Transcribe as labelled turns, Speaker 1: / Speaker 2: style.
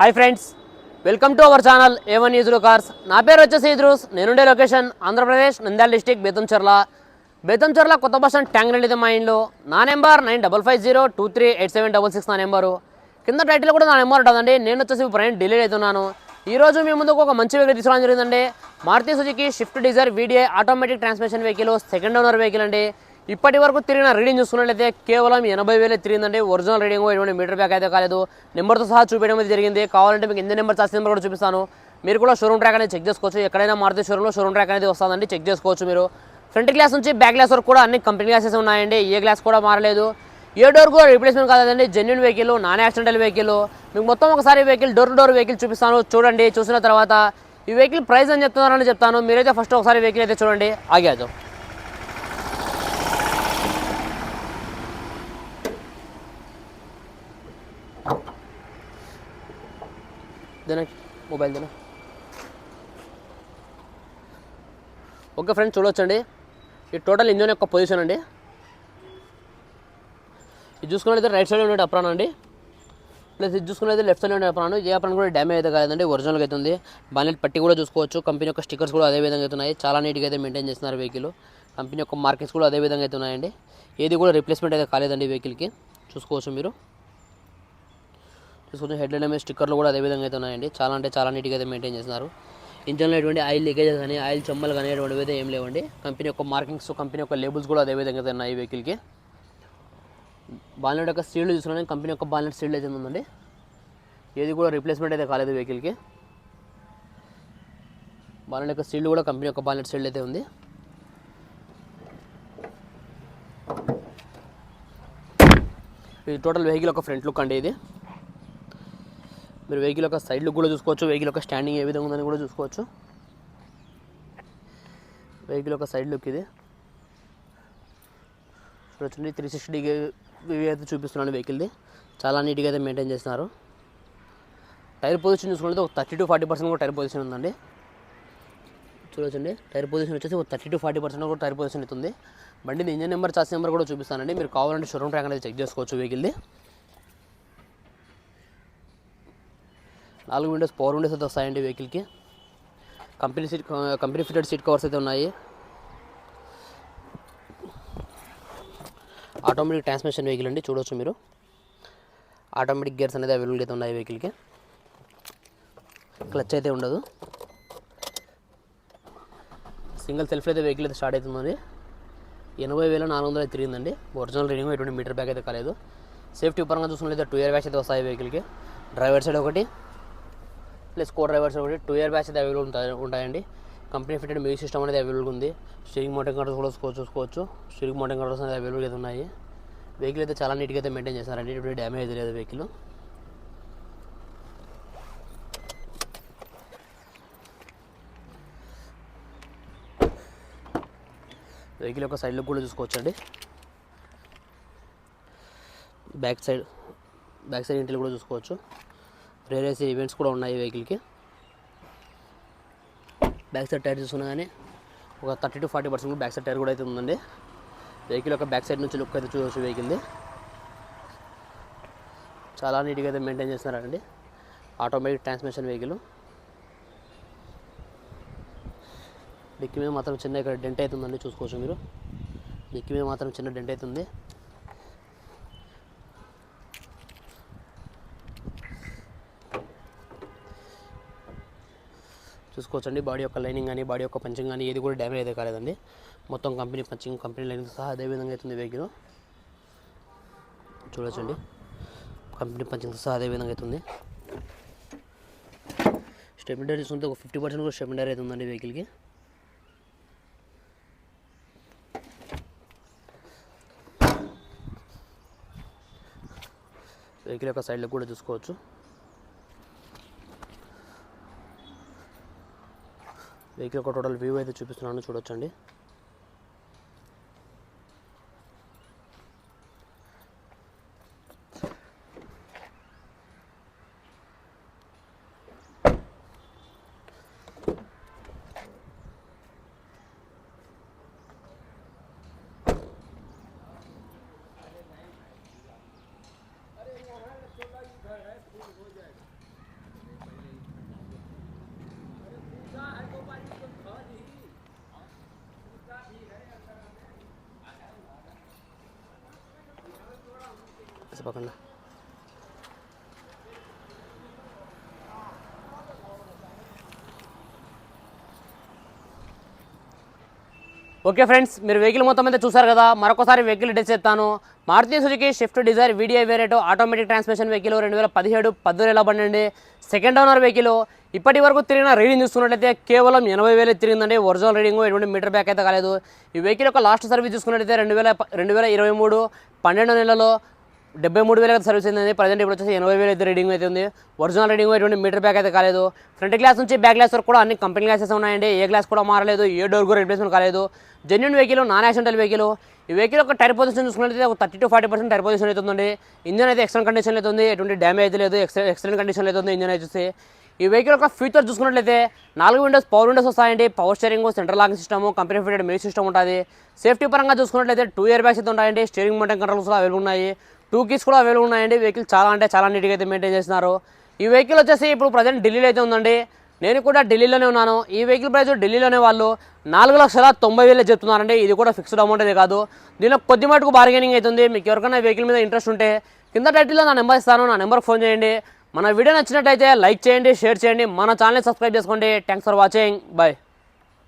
Speaker 1: Hi friends welcome to our channel A one news cars నా పేరు వచ్చేసి ఇద్రూస్ నేనుండే లొకేషన్ ఆంధ్రప్రదేశ్ నంద్యాల డిస్టిక్ బేతంచెర్ల. బేతంచెర్ల కొత్త బస్ అండ్ ట్యాంక్ రెడ్డి మా ఇంట్లో నా number nine double five zero two three eight seven double six నా నెంబరు. కింద టైటిల్ కూడా నా నెంబర్ ఉంటుందండి నేను వచ్చేసి ప్రయాణం ఢిల్లీ అవుతున్నాను. ఈరోజు మీ ముందుకు ఒక మంచి వెహికల్ తీసుకోవడం జరిగిందండి. Maruti Suzuki Swift Dzire VDI automatic transmission vehicle second owner vehicle అండి. ఇప్పటి వరకు తిరిగిన రీడింగ్ చూసుకున్నట్లయితే కేవలం ఎనభై వేలే తిరిగిందండి. ఒరిజినల్ రీడింగ్ ఎటువంటి మీటర్ బ్యాక్ అయితే కాలేదు. నెంబర్తో సహా చూపించడం అయితే జరిగింది. కావాలంటే మీకు ఎన్ని నెంబర్ చార్జ్ నెంబర్ కూడా చూపిస్తాను. మీరు కూడా షోరూమ్ ట్రాక్ అనేది చెక్ చేసుకోవచ్చు. ఎక్కడైనా మారుతి షోరూంలో షోరూమ్ ట్రాక్ అనేది వస్తుందండి. చెక్ చేసుకోవచ్చు మీరు. ఫ్రంట్ గ్లాస్ నుంచి బ్యాక్ గ్లాస్ వరకు కూడా అన్ని కంపెనీ గ్లాసెస్ ఉన్నాయండి. ఏ గ్లాస్ కూడా మారలేదు. ఏ డోర్ కూడా రిప్లేస్మెంట్ కాదండి genuine vehicle non accidental vehicle మీకు మొత్తం ఒకసారి వెహికల్ డోర్ డోర్ వెహికల్ చూపిస్తాను. చూడండి. చూసిన తర్వాత ఈ వెహికల్ ప్రైస్ అని చెప్తున్నారని చెప్తాను. మీరైతే ఫస్ట్ ఒకసారి వెహికల్ అయితే చూడండి. ఆగాదు. దేనా మొబైల్ దేనా ఓకే ఫ్రెండ్స్ చూడొచ్చండి ఈ టోటల్ ఇంజన్ యొక్క పొజిషన్ అండి ఇది చూసుకున్నట్లయితే రైట్ సైడ్ ఉండే అప్రాన్ అండి ప్లస్ ఇది చూసుకున్నట్లయితే లెఫ్ట్ సైడ్ ఉండే అప్రాన్ ఏ అప్రాన్ కూడా డ్యామేజ్ అయితే కాదండి ఒరిజినల్గా అయితే ఉంది బానెట్ పట్టి కూడా చూసుకోవచ్చు కంపెనీ యొక్క స్టిక్కర్స్ కూడా అదే విధంగా అయితే ఉన్నాయి చాలా నీట్గా అయితే మెయింటైన్ చేస్తున్నారు వెహికల్ కంపెనీ యొక్క మార్కెట్స్ కూడా అదే విధంగా అయితే ఉన్నాయండి ఏది కూడా రిప్లేస్మెంట్ అయితే కాలేదండి వెహికల్కి చూసుకోవచ్చు మీరు చూసుకుంటే హెడ్ లైన్ మీద స్టిక్కర్లు కూడా అదే విధంగా అయితే ఉన్నాయండి. చాలా అంటే చాలా నీట్గా అయితే మెయింటైన్ చేస్తున్నారు. ఇంజన్లో ఎటువంటి ఆయిల్ లీకేజెస్ కానీ ఆయిల్ చెమ్మలు కానీ అటువంటివి అయితే ఏం లేవండి. కంపెనీ యొక్క మార్కింగ్స్ కంపెనీ యొక్క లేబుల్స్ కూడా అదే విధంగా అయితే ఉన్నాయి ఈ వెహికల్కి బాలెట్ యొక్క సీల్డ్ చూసుకున్నాను కంపెనీ యొక్క బాలెట్ సీల్డ్ అయితే ఉందండి. ఏది కూడా రిప్లేస్మెంట్ అయితే కాలేదు వెహికల్కి బాలెట్ యొక్క సీల్డ్ కూడా కంపెనీ యొక్క బాలెట్ సీల్డ్ అయితే ఉంది. ఇది టోటల్ వెహికల్ యొక్క ఫ్రంట్ లుక్ అండి ఇది. మీరు వెహికల్ యొక్క సైడ్ లుక్ కూడా చూసుకోవచ్చు. వెహికల్ యొక్క స్టాండింగ్ ఏ విధంగా ఉందని కూడా చూసుకోవచ్చు. వెహికల్ యొక్క సైడ్ లుక్ ఇది. చూడొచ్చండి. త్రీ సిక్స్టీ డిగ్రీ అయితే చూపిస్తున్నాను వెహికల్ది చాలా నీట్గా అయితే మెయింటైన్ చేస్తున్నారు. టైర్ పొజిషన్ చూసుకుంటే ఒక థర్టీ టు ఫార్టీ పర్సెంట్ కూడా టైర్ పొజిషన్ ఉందండి. చూడొచ్చండి. టైర్ పొజిషన్ వచ్చేసి ఒక థర్టీ టు ఫార్టీ పర్సెంట్ కూడా టైర్ పొజిషన్ అవుతుంది బండి ఇంజన్ నెంబర్ చార్జ్ నెంబర్ కూడా చూపిస్తానండి. మీరు కావాలంటే షోరూమ్ ట్రాక్ అనేది చెక్ చేసుకోవచ్చు వెహికల్ది నాలుగు విండోస్ పవర్ విండోస్ అయితే వస్తాయండి వెహికల్కి company seat company fitted seat covers అయితే ఉన్నాయి. ఆటోమేటిక్ ట్రాన్స్మిషన్ వెహికల్ అండి చూడవచ్చు మీరు. ఆటోమేటిక్ గేర్స్ అనేది అవైలబుల్ అయితే ఉన్నాయి వెహికల్కి క్లచ్ అయితే ఉండదు. సింగిల్ సెల్ఫ్ అయితే వెహికల్ అయితే స్టార్ట్ అవుతుంది. ఎనభై వేల నాలుగు వందలు అయితే తిరిగిందండి. ఒరిజినల్ రీడింగ్ ఎటువంటి మీటర్ బ్యాక్ అయితే కాలేదు. సేఫ్టీ పరంగా చూసుకున్నట్లయితే టూ ఇయర్ బ్యాగ్స్ అయితే వస్తాయి వెహికల్కి డ్రైవర్ సైడ్ ఒకటి. ప్లస్ కో డ్రైవర్స్ ఒకటి టూ ఇయర్ బ్యాచ్ అయితే అవైలబుల్ ఉంటాయి ఉంటాయండి. కంపెనీ ఫిటెడ్ మ్యూజిక్ సిస్టమ్ అనేది అవైలబుల్ ఉంది. స్టీరింగ్ మోటింగ్ కంట్రోల్స్ కూడా చూసుకోవచ్చు. స్టీరింగ్ మోటింగ్ కంట్రోల్స్ అనేది అవైలబుల్ అయితే ఉన్నాయి. వెహికల్ అయితే చాలా నీట్గా అయితే మెయింటైన్ చేస్తారండి ఇటువంటి డ్యామేజ్ లేదు వెహికల్ వెహికల్ యొక్క సైడ్ లుక్ కూడా చూసుకోవచ్చండి. బ్యాక్ సైడ్ బ్యాక్ సైడ్ ఇంటిలో కూడా చూసుకోవచ్చు. రేరేసి ఈవెంట్స్ కూడా ఉన్నాయి వెహికల్కి. బ్యాక్ సైడ్ టైర్ చూసుకున్నా కానీ ఒక thirty to forty percent back side tyre కూడా అయితే ఉందండి. వెహికల్ యొక్క బ్యాక్ సైడ్ నుంచి లుక్ అయితే చూడవచ్చు వెహికల్ది. చాలా నీట్గా అయితే మెయింటైన్ చేస్తున్నారండి. Automatic transmission vehicle. డిక్కి మీద మాత్రం చిన్న ఇక్కడ డెంట్ అవుతుందండి చూసుకోవచ్చు మీరు. డిక్కి మీద మాత్రం చిన్న డెంట్ అవుతుంది చూసుకోవచ్చండి. బాడీ యొక్క లైనింగ్ కానీ బాడీ యొక్క పంచింగ్ కానీ ఏది కూడా డ్యామేజ్ అయితే కాలేదండి. మొత్తం కంపెనీ పంచింగ్ కంపెనీ లైనింగ్ సహా అదే విధంగా అవుతుంది వెహికల్. చూడొచ్చండి. కంపెనీ పంచింగ్ సహా అదే విధంగా అవుతుంది స్టెబిలిటీ చూసుకుంటే ఒక ఫిఫ్టీ పర్సెంట్ కూడా స్టెబిలిటీ అయితే ఉందండి వెహికల్కి. వెహికల్ యొక్క సైడ్లో కూడా చూసుకోవచ్చు. వెహికల్ ఒక టోటల్ వ్యూ అయితే చూపిస్తున్నాను. చూడొచ్చండి. తప్పకుండా ఓకే ఫ్రెండ్స్ మీరు వెహికల్ మొత్తం అయితే చూసారు కదా మరొకసారి వెహికల్ డెస్ ఎత్తాను Maruti Suzuki Swift Dzire VDI వేరేటో automatic transmission vehicle రెండు వేల పదిహేడు పద్దెనిమిది బండి సెకండ్ ఓనర్ వెహికల్ ఇప్పటి వరకు తిరిగిన రీడింగ్ చూసుకున్నట్లయితే కేవలం ఎనభై వేలు తిరిగిందండి. ఒరిజినల్ రీడింగ్ ఎటువంటి మీటర్ బ్యాక్ అయితే కాలేదు. ఈ వెహికల్ యొక్క లాస్ట్ సర్వీస్ చూసుకున్నట్లయితే రెండు వేల రెండు వేల ఇరవై మూడు పన్నెండు నెలలో డెబ్బై మూడు వేల సర్వీస్ అయింది. ప్రజెంట్ ఇప్పుడు వచ్చేసి ఎనభై వేలు అయితే రీడింగ్ అయితే ఉంది. ఒరిజినల్ రీడింగ్ ఎటువంటి మీటర్ బ్యాక్ అయితే కాలేదు. ఫ్రంట్ గ్లాస్ నుంచి బ్యాక్ గ్లాస్ వరకు కూడా అన్ని కంపెనీ గ్లాసెస్ ఉన్నాయండి. ఏ గ్లాస్ కూడా మారలేదు. ఏ డోర్ కూడా రిప్లేస్మెంట్ కాలేదు. Genuine vehicle non accidental vehicle. ఈ వెహికల్ ఒక టైర్ పొజిషన్ చూసుకున్నట్లయితే ఒక thirty to forty percent tyre position అయితే ఇంజన్ అయితే ఎక్సలెంట్ కండిషన్ అయితే ఉంది. ఎటువంటి డ్యామేజ్ అయితే లేదు. ఎక్సలెంట్ కండిషన్ అయితే ఉంది ఇంజన్ అయితే చూస్తే. ఈ వెహికల్ యొక్క ఫ్యూచర్ చూసుకున్నట్లయితే నాలుగు విండోస్ పవర్ విండోస్ వస్తాయండి. Power steering central locking system company fitted music system ఉంటుంది. సేఫ్టీ పరంగా చూసుకున్నట్లయితే టూ ఇయర్ బ్యాగ్స్ అయితే ఉంటాయండి. స్టీరింగ్ మోటన్ కంట్రోల్స్ అవైలబుల్ ఉన్నాయి. టూ కీస్ కూడా అవైలబుల్ ఉన్నాయండి. వెహికల్ చాలా అంటే చాలా నీట్గా అయితే మెయింటైన్ చేస్తున్నారు. ఈ వెహికల్ వచ్చేసి ఇప్పుడు ప్రజెంట్ ఢిల్లీలో అయితే ఉందండి. నేను కూడా ఢిల్లీలోనే ఉన్నాను. ఈ వెహికల్ ప్రైస్ ఢిల్లీలోనే వాళ్ళు నాలుగు లక్షల తొంభై వేలు చెప్తున్నారండి. ఇది కూడా ఫిక్స్డ్ అమౌంట్ అయితే కాదు. దీనిలో కొద్ది మటుకు బార్గెనింగ్ అవుతుంది. మీకు ఎవరికైనా వెహికల్ మీద ఇంట్రెస్ట్ ఉంటే కింద టైటిల్లో నా నెంబర్ ఇస్తాను. నా నెంబర్ ఫోన్ చేయండి. మన వీడియో నచ్చినట్టయితే లైక్ చేయండి షేర్ చేయండి. మన ఛానల్ సబ్స్క్రైబ్ చేసుకోండి. Thanks for watching bye